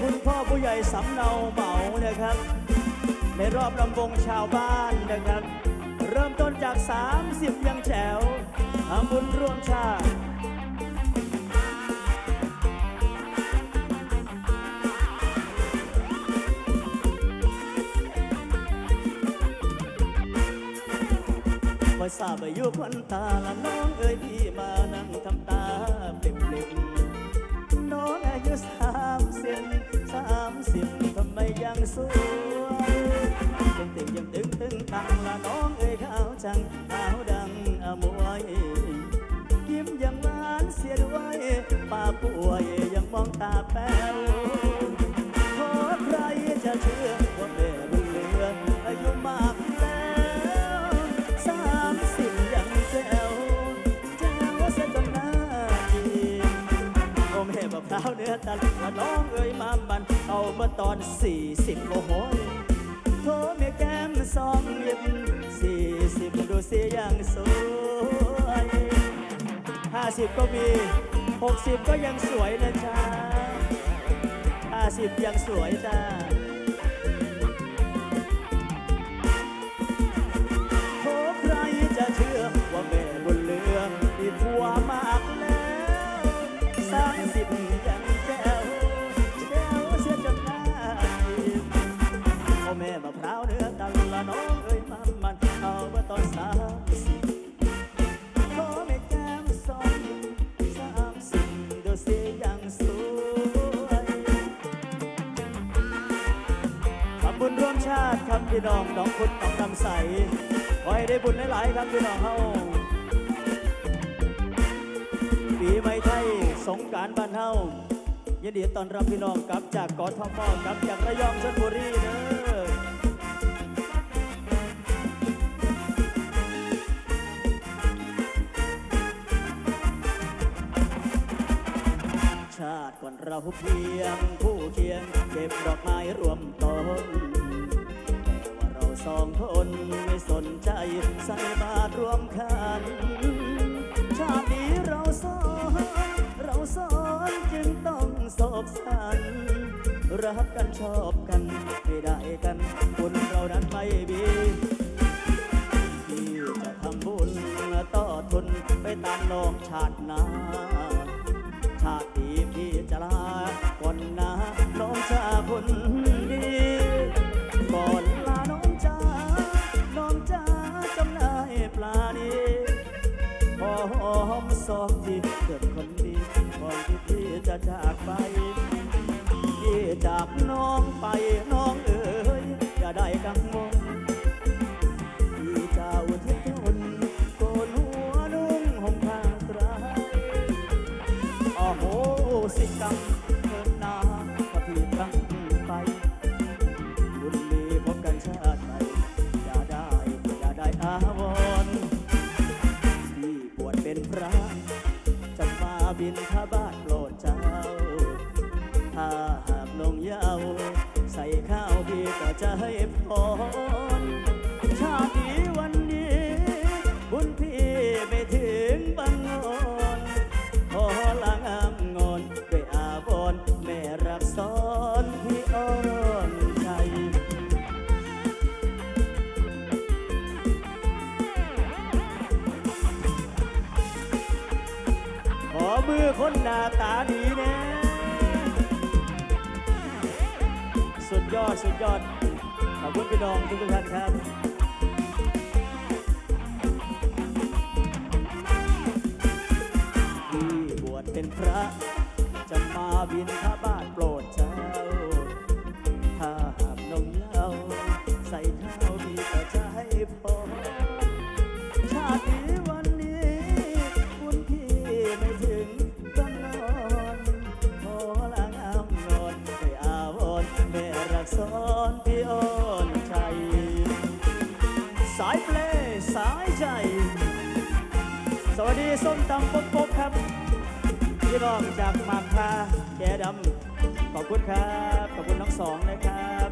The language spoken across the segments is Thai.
คุณพ่อผู้ใหญ่สำเนาเหมานะครับ ในรอบลำวงชาวบ้านนะครับ เริ่มต้นจาก 30 ยังแถวทำบุญร่วมชาติพอทราบอายุคนตาละน้องเอ้ยพี่มานั่งทำตา ยุสามสิบสามสิบทำไมยังสวยยังตึงยังตึงตึงตังละน้องเอ้ยขาวจังขาวดังอมวยยิ้มยังหวานเสียด้วยป้าป่วยยังมองตาแป้ว นื้อตันว่าน้องเอ้ยมามันเอาเมื่อตอนสี่สิบโอ้โหยโทรแม่แก้มสองยิ้มสี่สิบดูเสียอยังสวยห้าสิบก็มีหกสิบก็ยังสวยนะจ๊ะห้าสิบยังสวยจ้าโทใครจะเชื่อว่าแม่บุญเหลือมีผัวมากแล้วสามสิบ พี่น้องน้องคุณน้องนำใสขอให้ได้บุญหลายๆครับพี่น้องเฮาปีใหม่ไทยสงการบ้านเฮายินดีต้อนรับพี่น้องกลับจากกอทมกลับจากระยองชลบุรีเด้อชาติก่อนเราเพียงผู้เคียงเก็บดอกไม้รวมต้น สองคนไม่สนใจใส่บาตรรวมขัน ชาตินี้เราสองเราสองจึงต้องโศกสัน รักกันชอบกันไม่ได้กันบุญเรานั้นไม่มีที่จะทำบุญต่อทุนไปตามโลกชาติหนา ไป ตาดีแน่สุดยอด สุดยอด ขอบคุณพี่น้องทุกท่าน สวัสดีส้มตำปกปกครับ พี่น้องจากหมากคาแกดำขอบคุณครับ ขอบคุณทั้งสองนะครับ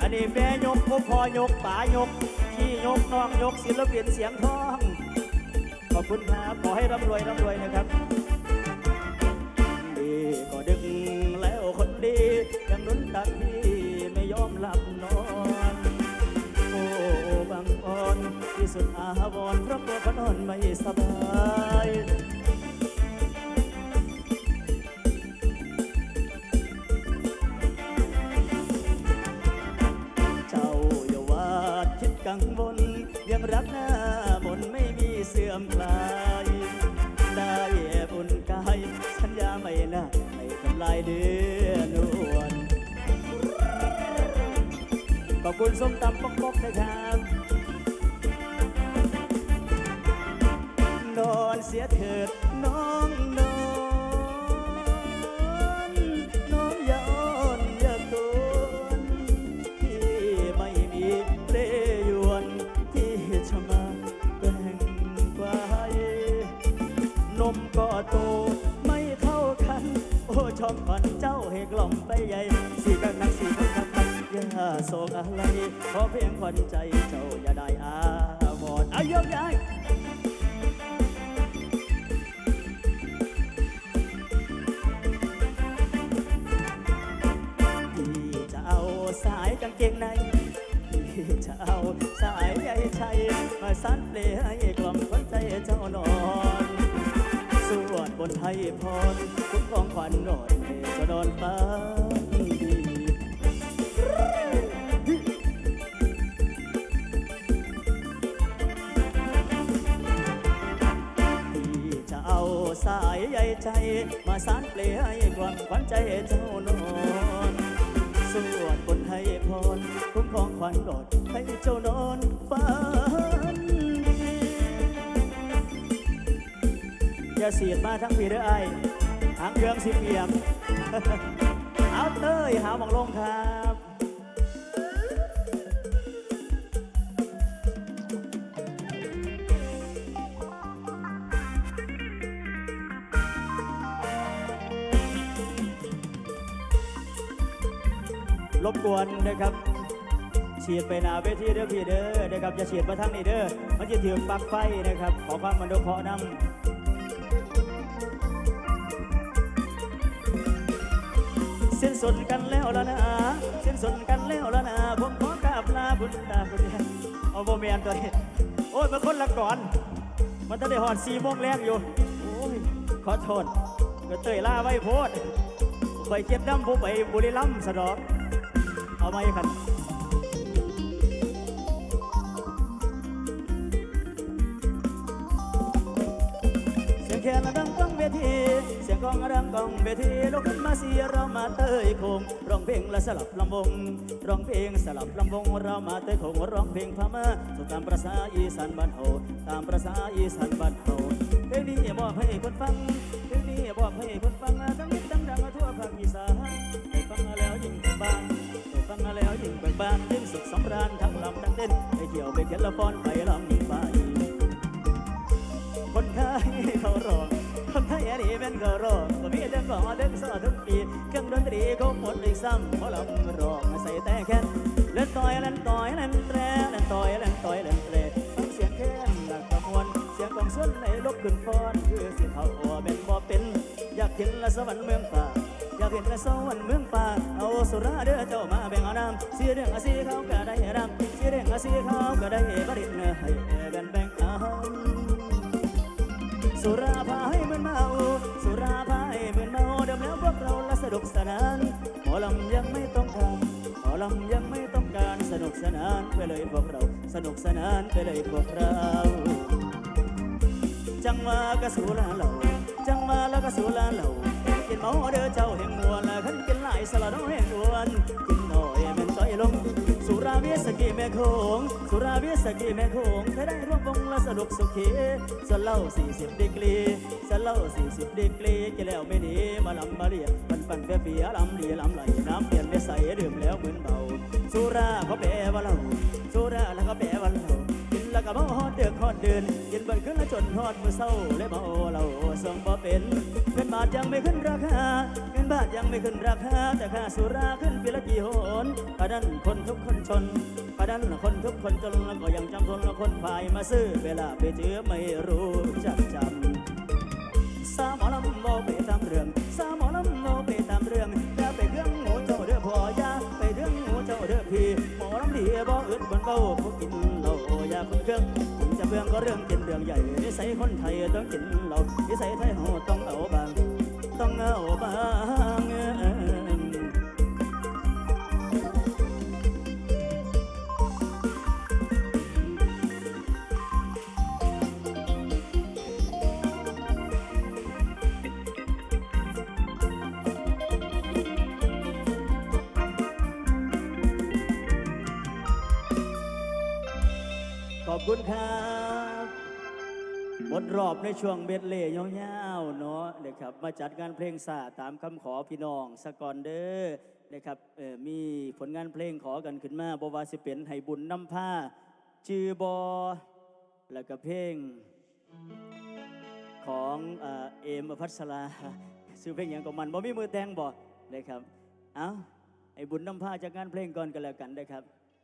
อันนี้แม่ยกพ่อพอยกป๋ายก พี่ยกน้องยกศิลปินเสียงทอง ขอบคุณครับขอให้ร่ำรวยร่ำรวยนะครับดีก็ดึกแล้วคนดียังนตักพี่ สุดอาวรเพราะตัวเขานอนไม่สบายเจ้าอย่าวาดคิดกังวลยังรักหน้ามนไม่มีเสื่อมคลาย ได้บุญกายสัญญาไม่น่าไม่ทำลายเดือนวนขอบคุณส้มตำป๊อกปกนะครับ อนเสียเถิดน้องนอนน้องอย่าอ้อนอย่าตวนที่ไม่มีเปลยวนที่จะมาแบ่งไว้นมก็โตไม่เท่ากัน โอ้ชอบฝันเจ้าให้กล่อมไปใหญ่สีกันนักสีกันนักอย่าโศกอะไรขอเพียงขวัญใจเจ้าอย่าได้อาวรณ์อายกย้าย สายกางเกงในพี่จะเอาสายใยชัยมาสันเปลให้กล่อมคนใจเจ้านอนสวดบนไทยพรทุกของขวัญนอนให้เจะนอนฟ้าดีพี่จะเอาสายใยใจ มาสานเปลให้กล่อมขวัญใจเจ้านอน สวดบนให้พรคุ้มครองขวัญโดดให้เจ้านอนฝันดีอย่าเสียดมาทั้งพี่เด้อไอ้หางเครื่องสิเปียม เอาเต้ยหาหมองลงครับ รบกวนนะครับฉีดไปหนาเวทีเด้อพี่เด้อนะครับจะฉีดมาทั้งนี้เด้อมันจะถือปลั๊กไฟนะครับ ขอความมันดุเคราะห์นำเส้นสุดกันแล้วละนะเส้นสุดกันแล้วละนะผมขอกราบลาบุญตาบุญยายเอาโบเมียนตัวนี้โอ้ยมันคนละก่อน มันจะได้หอดสี่โมงแรงอยู่โอ้ยขอโทษก็เตยล่าไว้โพดไปเจ็ดน้ำผมไปบุรีรัมย์สะดอก เอาไหมครับเสียงแคนดังก้องเวที เสียงกองดังก้องเวทีลุกขึ้นมาเสียเรามาเตยคงร้องเพลงและสลับลำวงร้องเพลงสลับลำวงเรามาเตยคงร้องเพลงพม่าสุดตามประษาอีสานบ้านเฮาตามประษาอีสานบ้านเฮาเพลงนี้บอกให้คนฟังเพลงนี้บอกให้คนฟังดัง ยวไปเขียนละครไปลำไปคนไทยเขารอคนไทยอันนี้เป็นเขารอก็มีเดินก่อเดินสอทุกปีเครื่องดนตรีเขาหมดเลยซ้ำเพราะลำร้องใส่แต่แค่นเล่นต่อยเล่นต่อยเล่นแตรเล่นต่อยเล่นต่อยเล่นแตรฟังเสียงแค้นหลักกระมวลเสียงกองส่วนในลบขึ้นฟ้อนคือสิเขาเป็นบ่เป็น อยากเห็นละสวรรค์เมืองป่า อยากเห็นละสวรรค์เมืองป่าเอาสุราเด้อเจ้ามาแบ่งเอาน้ำสีเรื่องอาสีเขาก็ได้รำสีเรื่องอาสีเขาก็ได้บริณให้แบ่งแบ่งเอาสุราพาให้มันเมาสุราพาให้มันเมาเดิมแล้วพวกเราละสนุกสนานหมอลำยังไม่ต้องการหมอลำยังไม่ต้องการสนุกสนานไปเลยพวกเราสนุกสนานไปเลยพวกเราจังมากระสูลาเหล่าจังมาแล้วก็สูลาเหล่า กินเมาเด้อเจ้าแห่งมวลละขันกินหลายสลัดน้อยแห่งดวนกินหน่อยแม่นต้อยลง สุราเวียสกีแม่โคงสุราเวียสกีแม่โคงเธอได้ร่วมวงละสนุกสุขีสเล่า40ดีกรีสเล่า40ดีกรีจะแล้วไม่ดีมาลำมาเรียปันปันเปียเปียลำเลียลำไหลน้ำเปลี่ยนไม่ใสดื่มแล้วเหมือนเบาสุราเขาแปลว่าเหล้าสุราแล้วก็แปลว่าเหล้ากินแล้วก็เมา ดินกินเบิดขึ้นแล้วจนฮอดมือเศร้าเลยเมาเหล้าส่งบ่เป็นเงินบาทยังไม่ขึ้นราคาเงินบาทยังไม่ขึ้นราคาแต่ค่าสุราขึ้นปีละกี่หนพะดันคนทุกคนชนพะดันคนทุกคนจนแล้วก็ยังจำทนแล้วคนพายมาซื้อเวลาไปเจอไม่รู้จักจำสามหมอลำโมไปตามเรื่องสามหมอลำโมไปตามเรื่องจะไปเรื่อย่อยาไปเรื่องหมูเจ้าเด้อพ่อบ่อึดบนเบ้าผู้กินเหล้าอยาคนเครื่อง บื่องก็เรื่องเป็นเรื่องใหญ่นิสัยคนไทยต้องกินเหล้านิสัยไทยเฮาต้องเอาบาง ต้องเอาบางขอบคุณครับ รอบในช่วงเบ็ดเล่ยาวๆเนาะนะครับมาจัดงานเพลงสาตามคำขอพี่น้องสกอนเดอร์นะครับเอ่อมีผลงานเพลงขอกันขึ้นมาบว่าสิเป็นให้บุญน้ำผ้า จือบอ แล้วก็เพลง ของเอ่อเอมอภัสราซื้อเพลงอย่างของมันบ่มีมือแตงบ่นะครับเอ้าไอ้บุญน้ำผ้าจากงานเพลงก่อนกันแล้วกันนะครับ